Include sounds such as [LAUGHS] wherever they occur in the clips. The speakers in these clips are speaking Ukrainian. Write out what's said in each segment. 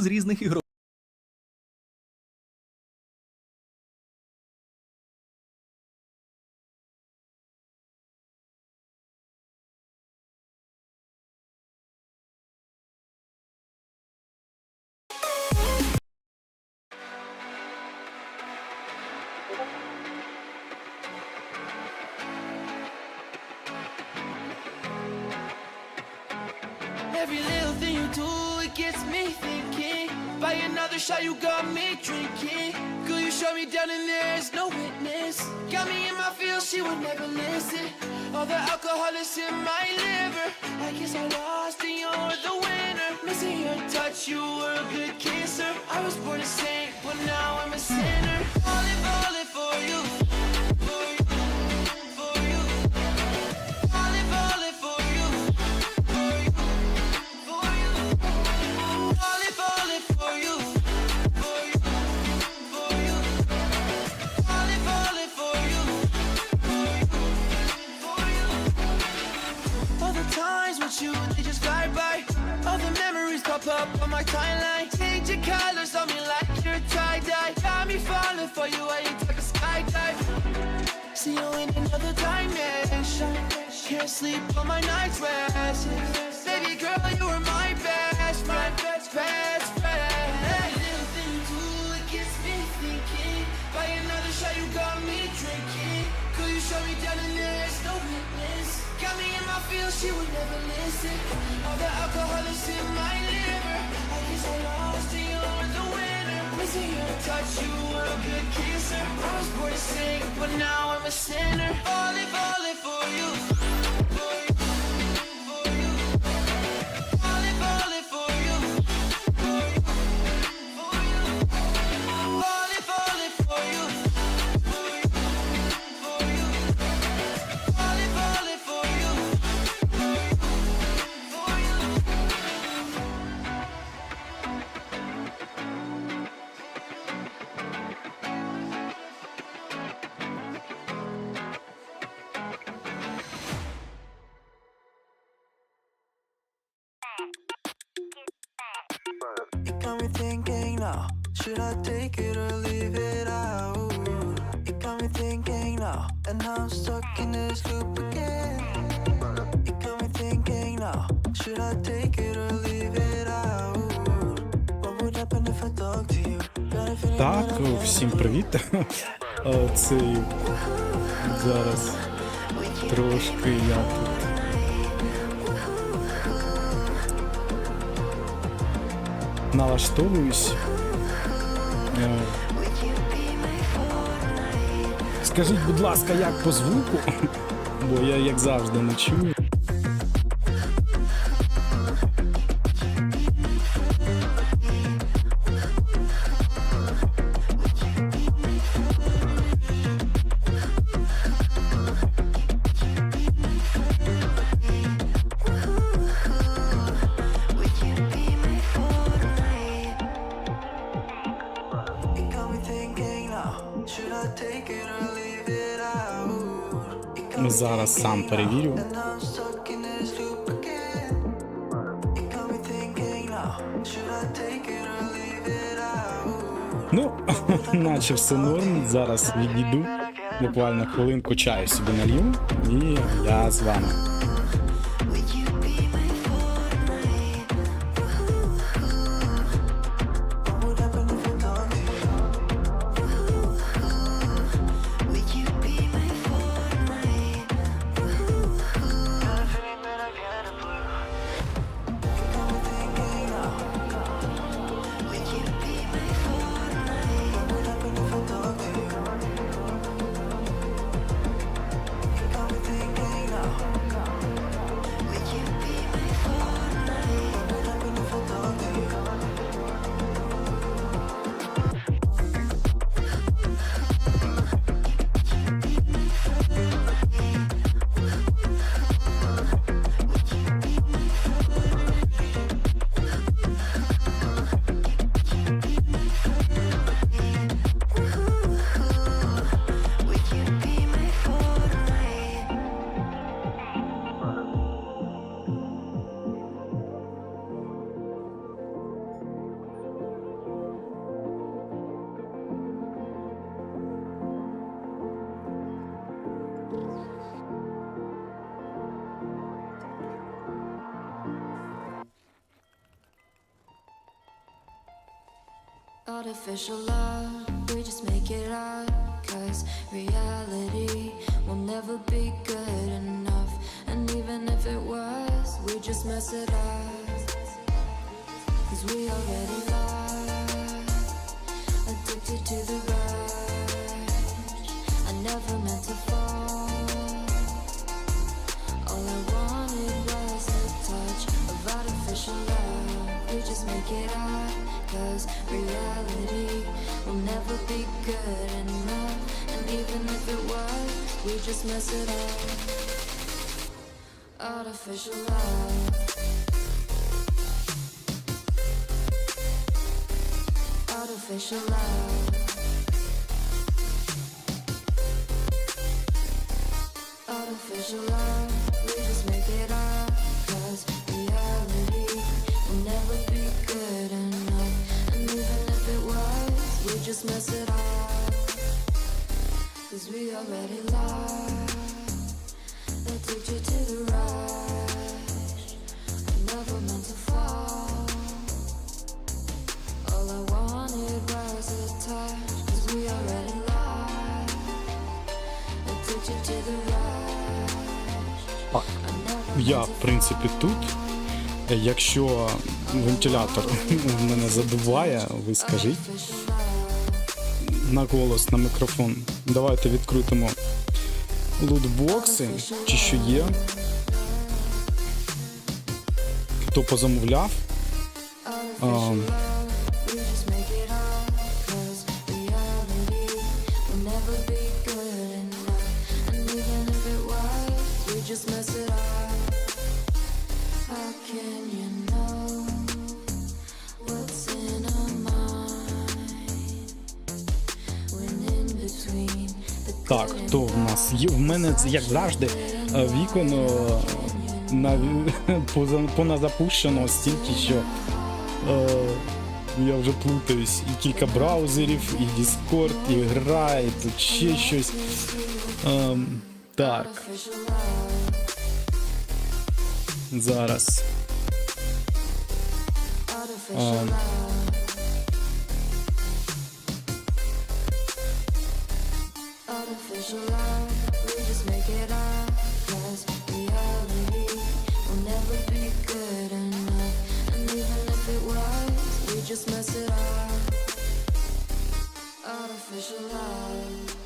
з різних ігрових alcohol is in my liver. I guess I lost and you're the winner. Missing your touch, you were a good kisser. I was born a saint, but now I'm a sinner. Falling, falling for you. Pop up on my timeline. Change your colors on me like you're tie-dye. Got me falling for you, I ain't like a skydive. See you in another dimension. Can't sleep on my night's rest. Baby girl, you were my best friend, best, best Feels, she would never listen. All the alcohol is in my liver. I guess I lost and you're the winner. Missing your touch, you were a good kisser. I was born sing, but now I'm a sinner. Falling, falling for you. Should I take it or leave it out? It got me thinking now. And now I'm stuck in this loop again. It got me thinking now. Should I take it or leave it out? What would happen if I talk to you? Так, всім привіт. Е, зараз трошки я тут. Налаштовуюсь. Скажіть, будь ласка, як по звуку? Бо я як завжди не чую. Out? Ну, [LAUGHS] наче все норм. Зараз відійду. Буквально хвилинку чаю собі налью, і я з вами. Artificial love, we just make it up. Cause reality will never be good enough. And even if it was, we just mess it up. Cause we already lost, addicted to the rush. I never meant to fall. All I wanted was a touch of artificial love. We just make it up, cause reality will never be good enough. And even if it was, we just mess it up. Artificial love. Artificial love. Artificial love, we just make it up. Just mess it up. Cause we already lost. Addicted to the rush. I never meant to fall. All I wanted was a touch. Cause we already lost. Addicted to the rush. Я в принципі тут. Е, Якщо вентилятор мене задуває, ви скажіть на голос, на мікрофон. Давайте відкрутимо лутбокси, чи що є. Хто позамовляв? А, мене як завжди е, вікон е, на поназапущено стільки, що е, я вже плутаюсь. І кілька браузерів, і Discord, і гра, і тут ще щось. Ем, так, зараз. Um, love. Artificial just mess it up. Artificial love.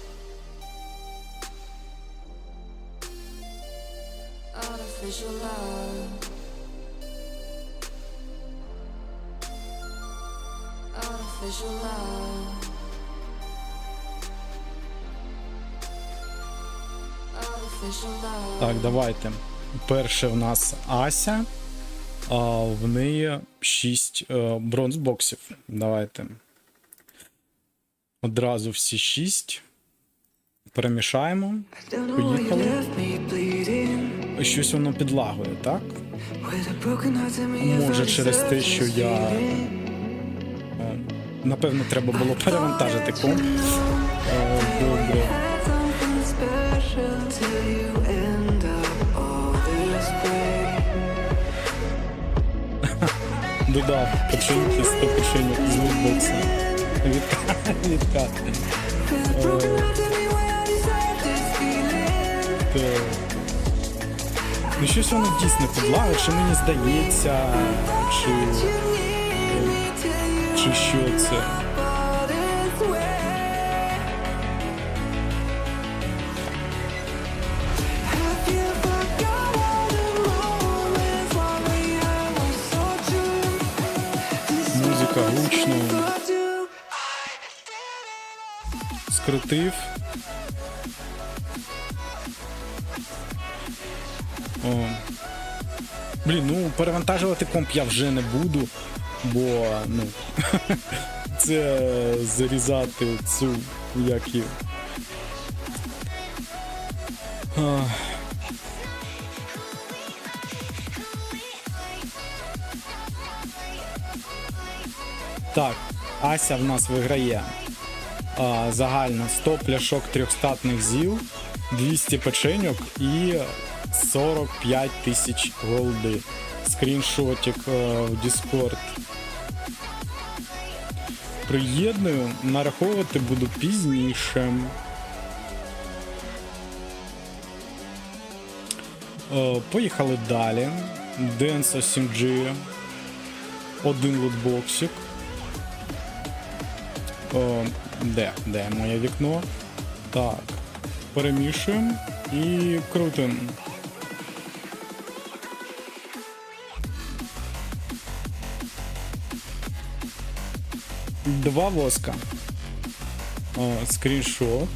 Artificial love. Artificial love. Artificial love. Так, давайте. Перше в нас Ася, а в неї 6 е, бронзбоксів. Давайте. Одразу всі 6. Перемішаємо. Поїхали. Щось воно підлагує, так? Може, через те, що я. е, Напевно, треба було перевантажити комп. Е, Добре. Додав печеньки 100 печеньок з лутбокса. Відкат. Так. Ну щось воно дійсно підлагає, чи мені здається, чи, чи що це. Do. скрутив. О. Блін, ну перевантажувати комп я вже не буду, бо ну [LAUGHS] це зарізати цю як її. Так, Ася в нас виграє. А, загально 100 пляшок трьохстатних зіл, 200 печеньок і 45 тисяч голди. Скріншотик е, в Discord. приєдную, нараховувати буду пізніше. Е, Поїхали далі. Dance 7G. Один лутбоксик. О, де? Де моє вікно? Так. Перемішуємо і крутимо. Два воска. О, скріншот.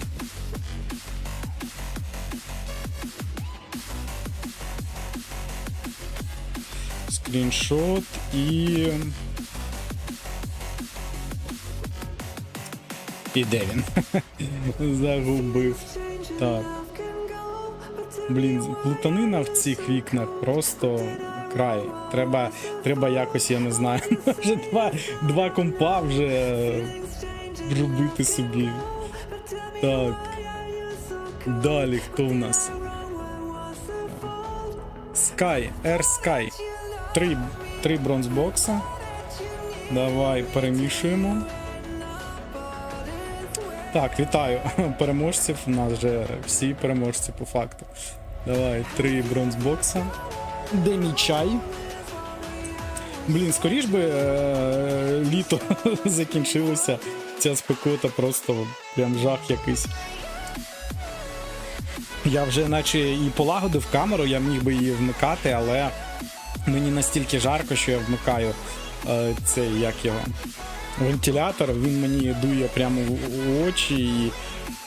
Скріншот і. І де він? [LAUGHS] Загубив. Так. Блін, плутанина в цих вікнах просто край. Треба, треба якось, я не знаю, [LAUGHS] може два, два компа вже робити собі. Так. Далі хто в нас? Sky, Air Sky. Три, три бронзбокса. Давай перемішуємо. Так, вітаю [LAUGHS] переможців. У нас вже всі переможці по факту. Давай, три бронзбокса. Де мій чай? Блін, скоріш би е- літо [LAUGHS] закінчилося. Ця спекота просто прям жах якийсь. Я вже наче і полагодив камеру, я міг би її вмикати, але мені настільки жарко, що я вмикаю е, цей як його вентилятор, він мені дує прямо в очі, і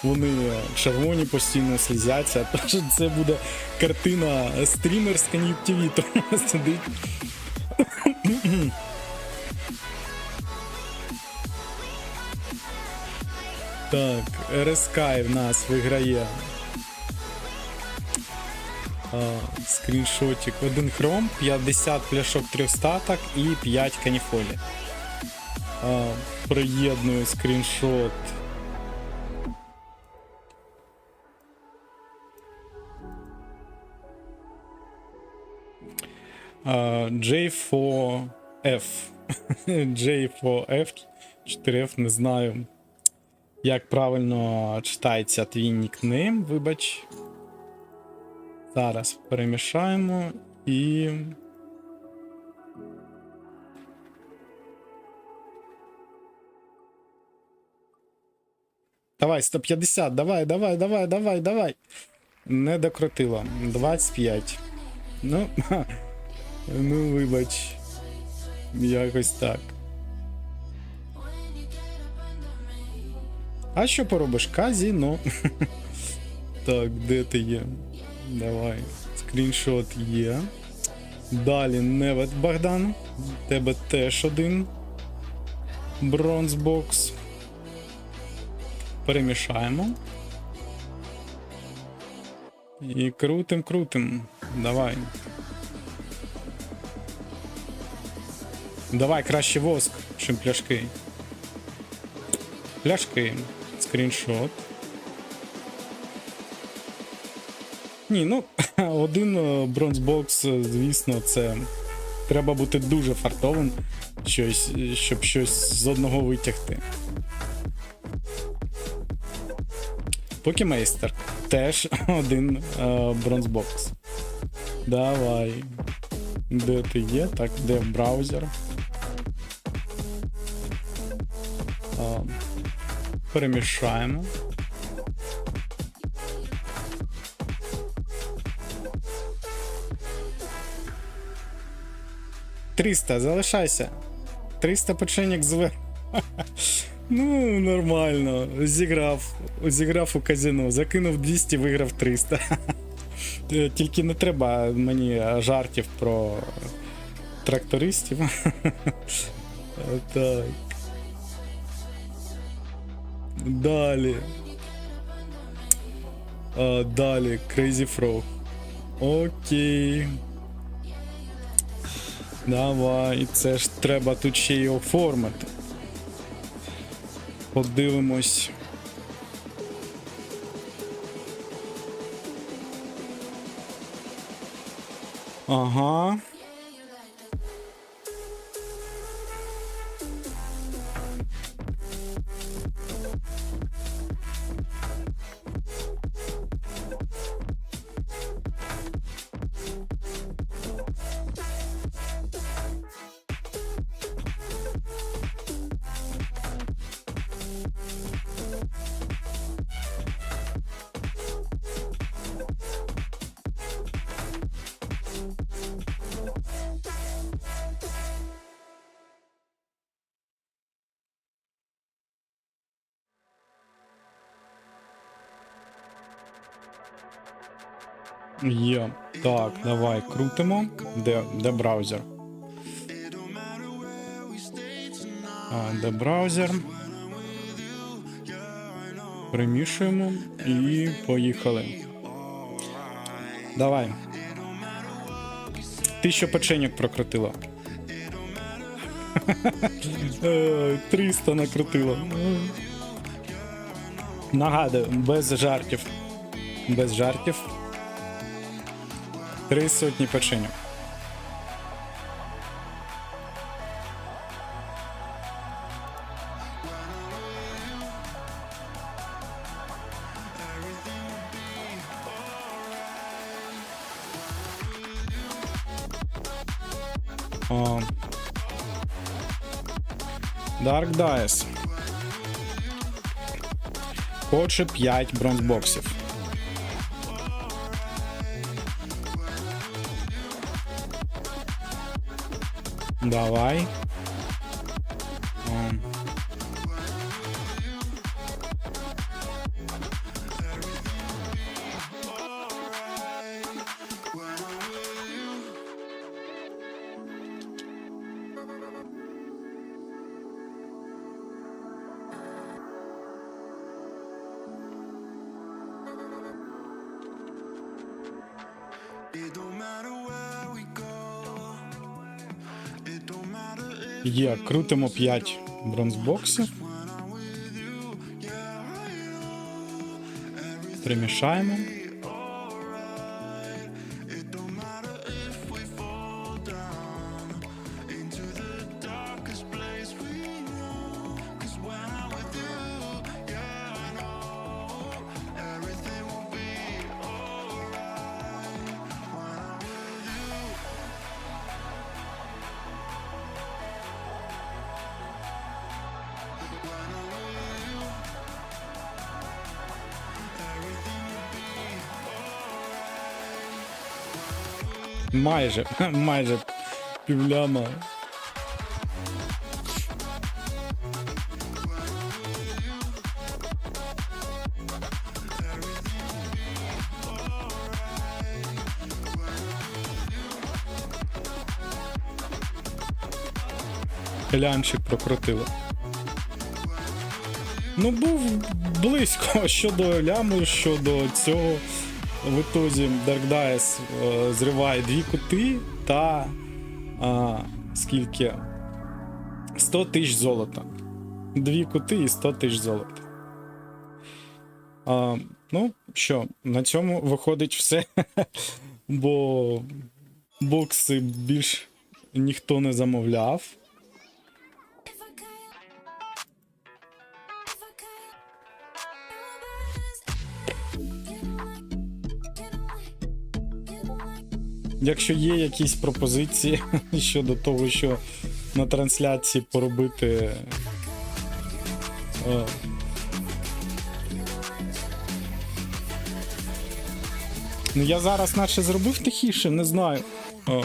вони червоні постійно слізяться. [LAUGHS] Тож це буде картина стрімер з кон'юктивітом [LAUGHS] сидить. [CLEARS THROAT] Так, РСК в нас виграє. Скріншотик. Один хром, 50 пляшок 300 так і 5 каніфолі. А, приєдную скріншот. А, J4F. J4F 4F, не знаю, як правильно читається твій нікнейм, вибач. Зараз перемішаємо і. Давай, 150, давай, давай, давай, давай, давай. Не докрутило. 25. Ну, [LAUGHS] ну, вибач. Якось так. А що поробиш? Казіно. [LAUGHS] так, де ти є? Давай. Скріншот є. Далі Невет Богдан. У тебе теж один. Бронзбокс. Перемішаємо. І крутим, крутим. Давай. Давай краще воск, чим пляшки. Пляшки. Скріншот. Ні, ну, [LAUGHS] один е, бронзбокс, е, звісно, це треба бути дуже фартовим, щось, щоб щось з одного витягти. Покімейстер. Теж один е, бронзбокс. Давай. Де ти є? Так, де браузер? А, перемішаємо. Триста, залишайся. 300 печенек зверху. [LAUGHS] Ну, нормально. Зіграв. Зіграв у казино. Закинув 200, виграв 300. Е, Тільки не треба мені жартів про трактористів. Так. Далі. А, далі. Crazy Frog. Окей. Давай, це ж треба тут ще й оформити. Подивимось. Ага. Є. Так, давай крутимо. Де, де браузер? А, де браузер? Примішуємо і поїхали. Давай. Ти що печеньок прокрутила? Е, 300 накрутила. Нагадую, без жартів. Без жартів. Три сотні печеньок. О. Dark Dice. Хоче 5 бронзбоксів. Давай. О. Є, крутимо 5 бронзбоксів. Примішаємо. Майже, [LAUGHS] майже півляма. Лямчик прокрутило. Ну, був близько [LAUGHS] щодо ляму, щодо цього. В ітозі Dark Dice е, зриває дві кути та а, скільки? 100 тисяч золота. Дві кути і 100 тисяч золота. А, ну, що, на цьому виходить все. [LAUGHS] Бо бокси більш ніхто не замовляв. Якщо є якісь пропозиції [LAUGHS] щодо того, що на трансляції поробити. е, Ну, я зараз наче зробив тихіше, не знаю. Е,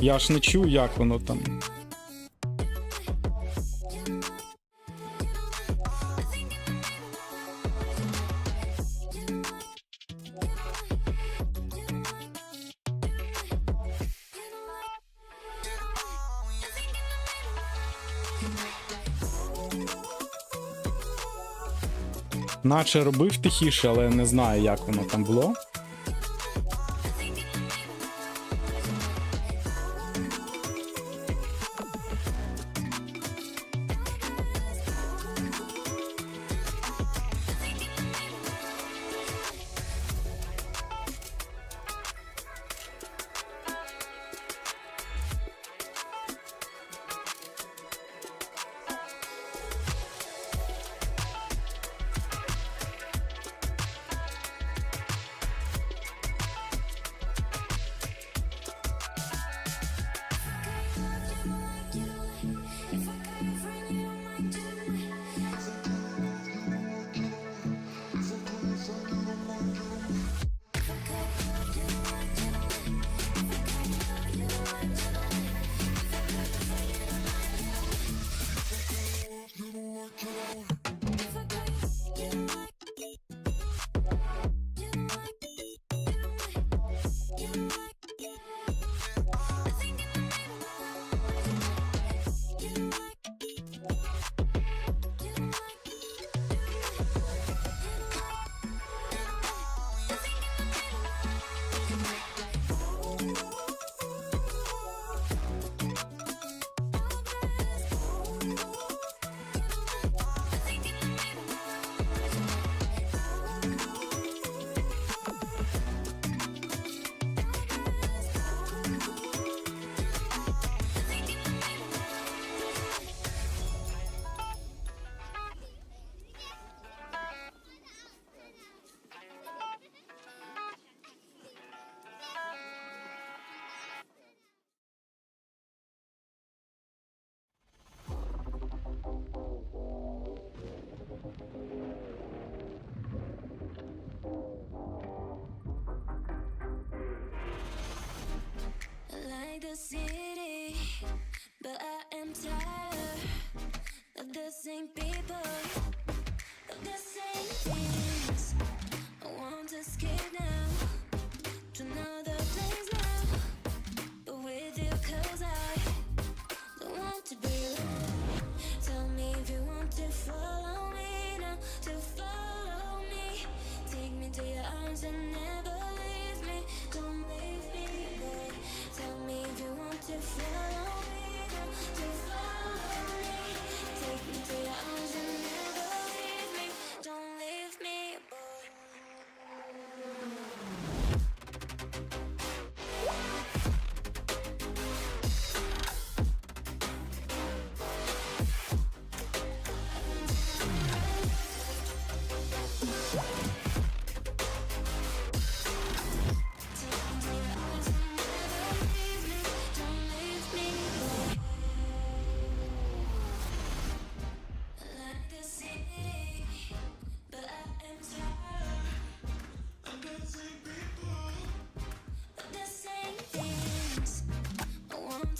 Я ж не чую, як воно там. Наче робив тихіше, але не знаю, як воно там було.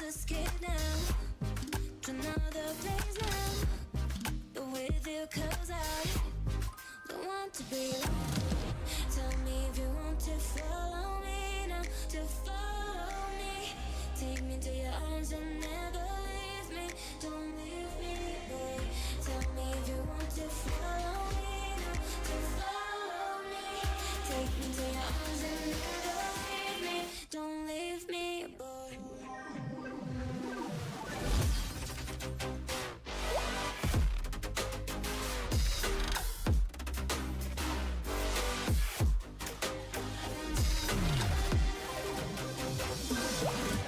to to another place now. But with I don't want to be alone. Tell me if you want to follow me now, to follow me. Take me to your arms and never leave me. Don't leave me. Tell me if you want to follow me now, to follow me. Take me to your arms and never.